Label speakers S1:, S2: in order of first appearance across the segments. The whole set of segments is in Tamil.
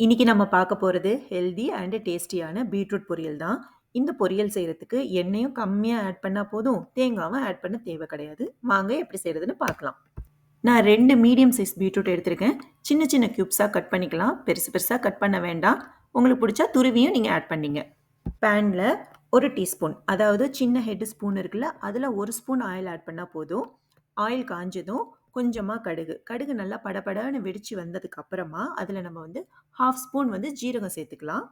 S1: இன்றைக்கி நம்ம பார்க்க போகிறது ஹெல்தி அண்டு டேஸ்டியான பீட்ரூட் பொரியல் தான். இந்த பொரியல் செய்கிறதுக்கு எண்ணெயும் கம்மியாக ஆட் பண்ணால் போதும். தேங்காவும் ஆட் பண்ண தேவை கிடையாது. வாங்க எப்படி செய்கிறதுன்னு பார்க்கலாம். நான் ரெண்டு மீடியம் சைஸ் பீட்ரூட் எடுத்திருக்கேன். சின்ன சின்ன க்யூப்ஸாக கட் பண்ணிக்கலாம். பெருசு பெருசாக கட் பண்ண வேண்டாம். உங்களுக்கு பிடிச்சா துருவியும் நீங்கள் ஆட் பண்ணீங்க. பேன்ல 1 டீஸ்பூன் அதாவது சின்ன ஹெட் ஸ்பூன் இருக்குல்ல, அதில் ஒரு ஸ்பூன் ஆயில் ஆட் பண்ணால் போதும். ஆயில் காஞ்சதும் கொஞ்சமாக கடுகு. கடுகு நல்லா படபடன்னு வெடிச்சு வந்ததுக்கு அப்புறமா, அதில் நம்ம வந்து 1/2 ஸ்பூன் வந்து ஜீரகம் சேர்த்துக்கலாம்.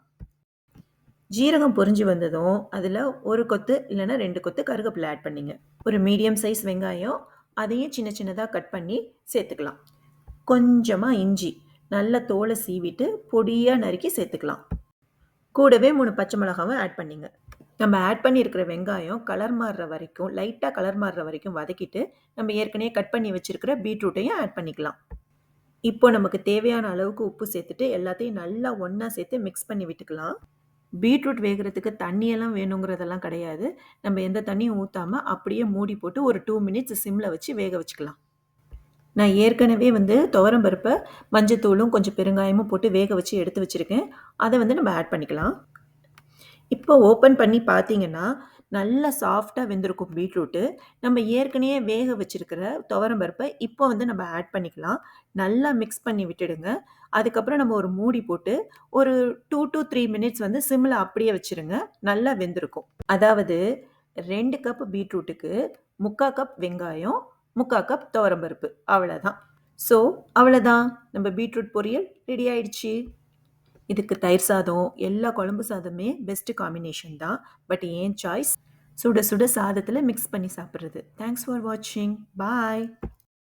S1: ஜீரகம் பொறிஞ்சு வந்ததும், அதில் ஒரு கொத்து இல்லைன்னா ரெண்டு கொத்து கருவேப்பிலை ஆட் பண்ணிங்க ஒரு மீடியம் சைஸ் வெங்காயம், அதையும் சின்ன சின்னதாக கட் பண்ணி சேர்த்துக்கலாம். கொஞ்சமாக இஞ்சி, நல்ல தோலை சீவிட்டு பொடியாக நறுக்கி சேர்த்துக்கலாம். கூடவே மூணு பச்சை மிளகாவும் ஆட் பண்ணிங்க நம்ம ஆட் பண்ணியிருக்கிற வெங்காயம் கலர் மாறுற வரைக்கும், லைட்டாக கலர் மாறுற வரைக்கும் வதக்கிட்டு, நம்ம ஏற்கனவே கட் பண்ணி வச்சுருக்கிற பீட்ரூட்டையும் ஆட் பண்ணிக்கலாம். இப்போ நமக்கு தேவையான அளவுக்கு உப்பு சேர்த்துட்டு, எல்லாத்தையும் நல்லா ஒன்றா சேர்த்து மிக்ஸ் பண்ணி விட்டுக்கலாம். பீட்ரூட் வேகறதுக்கு தண்ணியெல்லாம் வேணுங்கிறதெல்லாம் கிடையாது. நம்ம எந்த தண்ணியும் ஊற்றாமல் அப்படியே மூடி போட்டு ஒரு டூ மினிட்ஸ் சிம்மில் வச்சு வேக வச்சுக்கலாம். நான் ஏற்கனவே வந்து துவரம்பருப்பை மஞ்சத்தூளும், கொஞ்சம் பெருங்காயமும் போட்டு வேக வச்சு எடுத்து வச்சுருக்கேன் அதை வந்து நம்ம ஆட் பண்ணிக்கலாம். இப்போ ஓப்பன் பண்ணி பார்த்தீங்கன்னா, நல்லா சாஃப்டாக வெந்திருக்கும் பீட்ரூட்டு. நம்ம ஏற்கனவே வேக வச்சிருக்கிற துவரம்பருப்பை இப்போ வந்து நம்ம ஆட் பண்ணிக்கலாம். நல்லா மிக்ஸ் பண்ணி விட்டுடுங்க. அதுக்கப்புறம் நம்ம ஒரு மூடி போட்டு ஒரு டூ டு த்ரீ மினிட்ஸ் வந்து சிம்மில் அப்படியே வச்சுருங்க. நல்லா வெந்திருக்கும். அதாவது ரெண்டு கப் பீட்ரூட்டுக்கு 3/4 கப் வெங்காயம், 3/4 கப் துவரம் பருப்பு. ஸோ அவ்வளோதான் நம்ம பீட்ரூட் பொரியல் ரெடி ஆயிடுச்சு. இதுக்கு தயிர் சாதம், எல்லா குழம்பு சாதமே பெஸ்ட் காம்பினேஷன் தான். பட் ஏன் சாய்ஸ் சுட சுட சாதத்தில் மிக்ஸ் பண்ணி சாப்பிட்றது தேங்க்ஸ் ஃபார் வாட்சிங். பாய்.